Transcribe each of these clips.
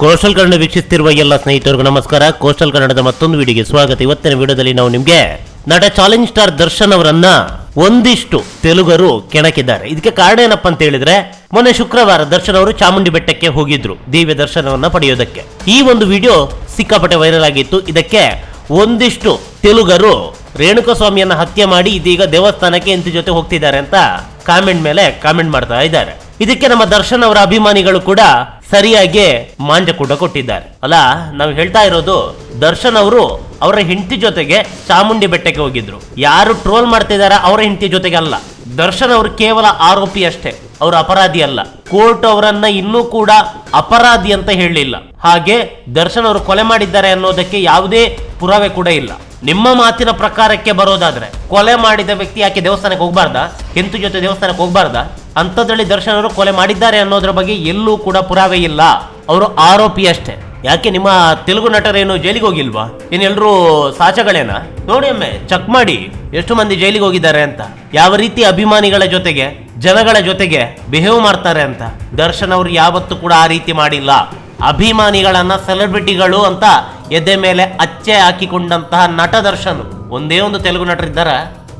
Coastal Kannada ವೀಕ್ಷಿಸುತ್ತಿರುವ ಎಲ್ಲ ಸ್ನೇಹಿತರಿಗೂ ನಮಸ್ಕಾರ. ಕೋಸ್ಟಲ್ ಕನ್ನಡದ ಮತ್ತೊಂದು ವಿಡಿಯೋಗೆ ಸ್ವಾಗತ. ಇವತ್ತಿನ ವಿಡಿಯೋದಲ್ಲಿ ನಾವು ನಿಮಗೆ ನಟ ಚಾಲೆಂಜ್ ಸ್ಟಾರ್ ದರ್ಶನ್ ಅವರನ್ನ ಒಂದಿಷ್ಟು ತೆಲುಗರು ಕೆಣಕಿದ್ದಾರೆ. ಇದಕ್ಕೆ ಕಾರಣ ಏನಪ್ಪ ಅಂತ ಹೇಳಿದ್ರೆ, ಮೊನ್ನೆ ಶುಕ್ರವಾರ ದರ್ಶನ್ ಅವರು ಚಾಮುಂಡಿ ಬೆಟ್ಟಕ್ಕೆ ಹೋಗಿದ್ರು, ದಿವ್ಯ ದರ್ಶನವನ್ನ ಪಡೆಯೋದಕ್ಕೆ. ಈ ಒಂದು ವಿಡಿಯೋ ಸಿಕ್ಕಾಪಟ್ಟೆ ವೈರಲ್ ಆಗಿತ್ತು. ಇದಕ್ಕೆ ಒಂದಿಷ್ಟು ತೆಲುಗರು ರೇಣುಕಸ್ವಾಮಿಯನ್ನ ಹತ್ಯೆ ಮಾಡಿ ಇದೀಗ ದೇವಸ್ಥಾನಕ್ಕೆ ಎಂತ ಜೊತೆ ಹೋಗ್ತಿದ್ದಾರೆ ಅಂತ ಕಾಮೆಂಟ್ ಮೇಲೆ ಕಾಮೆಂಟ್ ಮಾಡ್ತಾ ಇದ್ದಾರೆ. ಇದಕ್ಕೆ ನಮ್ಮ ದರ್ಶನ್ ಅವರ ಅಭಿಮಾನಿಗಳು ಕೂಡ ಸರಿಯಾಗಿ ಮಾಂಜ ಕೂಡ ಕೊಟ್ಟಿದ್ದಾರೆ. ಅಲ್ಲ, ನಾವು ಹೇಳ್ತಾ ಇರೋದು, ದರ್ಶನ್ ಅವರು ಅವರ ಹೆಂಡತಿ ಜೊತೆಗೆ ಚಾಮುಂಡಿ ಬೆಟ್ಟಕ್ಕೆ ಹೋಗಿದ್ರು. ಯಾರು ಟ್ರೋಲ್ ಮಾಡ್ತಿದಾರ ಅವರ ಹೆಂಡತಿ ಜೊತೆಗೆ ಅಲ್ಲ. ದರ್ಶನ್ ಅವರು ಕೇವಲ ಆರೋಪಿ ಅಷ್ಟೇ, ಅವರು ಅಪರಾಧಿ ಅಲ್ಲ. ಕೋರ್ಟ್ ಅವರನ್ನ ಇನ್ನೂ ಕೂಡ ಅಪರಾಧಿ ಅಂತ ಹೇಳಲಿಲ್ಲ. ಹಾಗೆ ದರ್ಶನ್ ಅವರು ಕೊಲೆ ಮಾಡಿದ್ದಾರೆ ಅನ್ನೋದಕ್ಕೆ ಯಾವುದೇ ಪುರಾವೆ ಕೂಡ ಇಲ್ಲ. ನಿಮ್ಮ ಮಾತಿನ ಪ್ರಕಾರಕ್ಕೆ ಬರೋದಾದ್ರೆ, ಕೊಲೆ ಮಾಡಿದ ವ್ಯಕ್ತಿ ಯಾಕೆ ದೇವಸ್ಥಾನಕ್ಕೆ ಹೋಗ್ಬಾರ್ದಾ? ಹೆಂತು ಜೊತೆ ದೇವಸ್ಥಾನಕ್ಕೆ ಹೋಗ್ಬಾರ್ದಾ? ಅಂಥದ್ರಲ್ಲಿ ದರ್ಶನ್ ಅವರು ಕೊಲೆ ಮಾಡಿದ್ದಾರೆ ಅನ್ನೋದ್ರ ಬಗ್ಗೆ ಎಲ್ಲೂ ಕೂಡ ಪುರಾವೆ ಇಲ್ಲ. ಅವರು ಆರೋಪಿ ಅಷ್ಟೇ. ಯಾಕೆ ನಿಮ್ಮ ತೆಲುಗು ನಟರೇನು ಜೈಲಿಗೆ ಹೋಗಿಲ್ವಾ? ಇನ್ನೆಲ್ಲರೂ ಸಾಚಗಳೇನಾ? ನೋಡಿ ಅಮ್ಮೆ ಚೆಕ್ ಮಾಡಿ. ಎಷ್ಟು ಮಂದಿ ಜೈಲಿಗೆ ಹೋಗಿದ್ದಾರೆ ಅಂತ. ಯಾವ ರೀತಿ ಅಭಿಮಾನಿಗಳ ಜೊತೆಗೆ, ಜನಗಳ ಜೊತೆಗೆ ಬಿಹೇವ್ ಮಾಡ್ತಾರೆ ಅಂತ. ದರ್ಶನ್ ಅವರು ಯಾವತ್ತೂ ಕೂಡ ಆ ರೀತಿ ಮಾಡಿಲ್ಲ. ಅಭಿಮಾನಿಗಳನ್ನ ಸೆಲೆಬ್ರಿಟಿಗಳು ಅಂತ ಎದೆ ಮೇಲೆ ಅಚ್ಚೆ ಹಾಕಿಕೊಂಡಂತಹ ನಟ ದರ್ಶನ್. ಒಂದೇ ಒಂದು ತೆಲುಗು ನಟರಿದ್ದಾರ?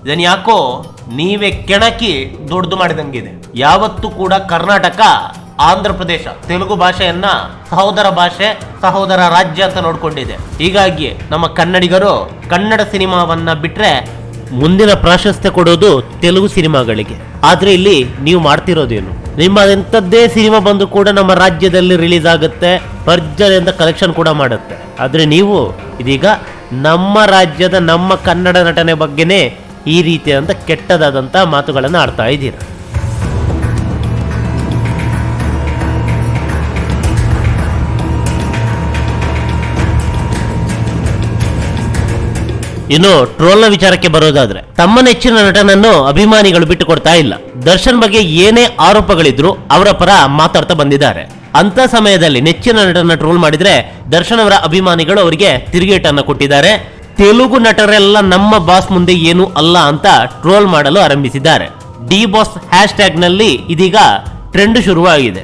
ಇದನ್ ಯಾಕೋ ನೀವೇ ಕೆಣಕಿ ದೊಡ್ಡದು ಮಾಡಿದಂಗಿದೆ. ಯಾವತ್ತೂ ಕೂಡ ಕರ್ನಾಟಕ, ಆಂಧ್ರ ಪ್ರದೇಶ, ತೆಲುಗು ಭಾಷೆಯನ್ನ ಸಹೋದರ ಭಾಷೆ, ಸಹೋದರ ರಾಜ್ಯ ಅಂತ ನೋಡ್ಕೊಂಡಿದೆ. ಹೀಗಾಗಿ ನಮ್ಮ ಕನ್ನಡಿಗರು ಕನ್ನಡ ಸಿನಿಮಾವನ್ನ ಬಿಟ್ರೆ ಮುಂದಿನ ಪ್ರಾಶಸ್ತ್ಯ ಕೊಡೋದು ತೆಲುಗು ಸಿನಿಮಾಗಳಿಗೆ. ಆದ್ರೆ ಇಲ್ಲಿ ನೀವು ಮಾಡ್ತಿರೋದೇನು? ನಿಮ್ಮ ಎಂಥದ್ದೇ ಸಿನಿಮಾ ಬಂದು ಕೂಡ ನಮ್ಮ ರಾಜ್ಯದಲ್ಲಿ ರಿಲೀಸ್ ಆಗುತ್ತೆ, ಭರ್ಜರಿಯಿಂದ ಕಲೆಕ್ಷನ್ ಕೂಡ ಮಾಡುತ್ತೆ. ಆದ್ರೆ ನೀವು ಇದೀಗ ನಮ್ಮ ರಾಜ್ಯದ ನಮ್ಮ ಕನ್ನಡ ನಟನೆ ಬಗ್ಗೆನೇ ಈ ರೀತಿಯಾದಂಥ ಕೆಟ್ಟದಾದಂಥ ಮಾತುಗಳನ್ನು ಆಡ್ತಾ ಇದ್ದೀರಾ. ಇನ್ನು ಟ್ರೋಲ್ನ ವಿಚಾರಕ್ಕೆ ಬರೋದಾದ್ರೆ, ತಮ್ಮ ನೆಚ್ಚಿನ ನಟನನ್ನು ಅಭಿಮಾನಿಗಳು ಬಿಟ್ಟು ಕೊಡ್ತಾ ಇಲ್ಲ. ದರ್ಶನ್ ಬಗ್ಗೆ ಏನೇ ಆರೋಪಗಳಿದ್ರು ಅವರ ಪರ ಮಾತಾಡ್ತಾ ಬಂದಿದ್ದಾರೆ. ಅಂತ ಸಮಯದಲ್ಲಿ ನೆಚ್ಚಿನ ನಟನ ಟ್ರೋಲ್ ಮಾಡಿದ್ರೆ ದರ್ಶನ್ ಅವರ ಅಭಿಮಾನಿಗಳು ಅವರಿಗೆ ತಿರುಗೇಟನ್ನು ಕೊಟ್ಟಿದ್ದಾರೆ. ತೆಲುಗು ನಟರೆಲ್ಲ ನಮ್ಮ ಬಾಸ್ ಮುಂದೆ ಏನು ಅಲ್ಲ ಅಂತ ಟ್ರೋಲ್ ಮಾಡಲು ಆರಂಭಿಸಿದ್ದಾರೆ. ಡಿ ಬಾಸ್ ಹ್ಯಾಶ್ ಟ್ಯಾಗ್ನಲ್ಲಿ ಇದೀಗ ಟ್ರೆಂಡ್ ಶುರುವಾಗಿದೆ.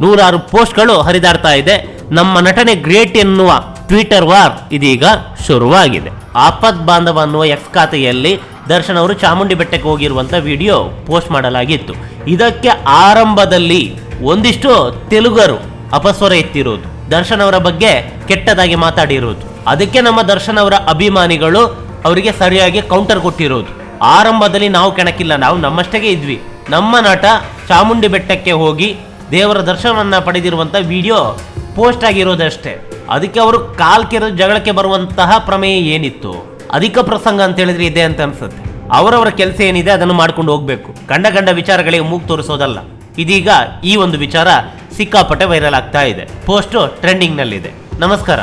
ನೂರಾರು ಪೋಸ್ಟ್ಗಳು ಹರಿದಾಡ್ತಾ ಇದೆ. ನಮ್ಮ ನಟನೆ ಗ್ರೇಟ್ ಎನ್ನುವ ಟ್ವಿಟರ್ ವಾರ್ ಇದೀಗ ಶುರುವಾಗಿದೆ. ಆಪತ್ ಬಾಂಧವ ಅನ್ನುವ ಎಕ್ಸ್ ಖಾತೆಯಲ್ಲಿ ದರ್ಶನ್ ಅವರು ಚಾಮುಂಡಿ ಬೆಟ್ಟಕ್ಕೆ ಹೋಗಿರುವಂತ ವಿಡಿಯೋ ಪೋಸ್ಟ್ ಮಾಡಲಾಗಿತ್ತು. ಇದಕ್ಕೆ ಆರಂಭದಲ್ಲಿ ಒಂದಿಷ್ಟು ತೆಲುಗರು ಅಪಸ್ವರ ಎತ್ತಿರೋದು. ದರ್ಶನ್ ಅವರ ಬಗ್ಗೆ ಕೆಟ್ಟದಾಗಿ ಮಾತಾಡಿರೋದು. ಅದಕ್ಕೆ ನಮ್ಮ ದರ್ಶನ್ ಅವರ ಅಭಿಮಾನಿಗಳು ಅವರಿಗೆ ಸರಿಯಾಗಿ ಕೌಂಟರ್ ಕೊಟ್ಟಿರೋದು. ಆರಂಭದಲ್ಲಿ ನಾವು ಕೆಣಕಿಲ್ಲ, ನಾವು ನಮ್ಮಷ್ಟೇ ಇದ್ವಿ. ನಮ್ಮ ನಟ ಚಾಮುಂಡಿ ಬೆಟ್ಟಕ್ಕೆ ಹೋಗಿ ದೇವರ ದರ್ಶನವನ್ನ ಪಡೆದಿರುವಂತ ವಿಡಿಯೋ ಪೋಸ್ಟ್ ಆಗಿರೋದಷ್ಟೇ. ಅದಕ್ಕೆ ಅವರು ಕಾಲ್ ಕೆರೆದು ಜಗಳಕ್ಕೆ ಬರುವಂತಹ ಪ್ರಮೇಯ ಏನಿತ್ತು? ಅಧಿಕ ಪ್ರಸಂಗ ಅಂತ ಹೇಳಿದ್ರೆ ಇದೆ ಅಂತ ಅನ್ಸುತ್ತೆ. ಅವರವರ ಕೆಲಸ ಏನಿದೆ ಅದನ್ನು ಮಾಡ್ಕೊಂಡು ಹೋಗ್ಬೇಕು. ಕಂಡ ಕಂಡ ವಿಚಾರಗಳಿಗೆ ಮೂಗ್ ತೋರಿಸೋದಲ್ಲ. ಇದೀಗ ಈ ಒಂದು ವಿಚಾರ ಸಿಕ್ಕಾಪಟ್ಟೆ ವೈರಲ್ ಆಗ್ತಾ ಇದೆ. ಪೋಸ್ಟ್ ಟ್ರೆಂಡಿಂಗ್ ನಲ್ಲಿದೆ. ನಮಸ್ಕಾರ.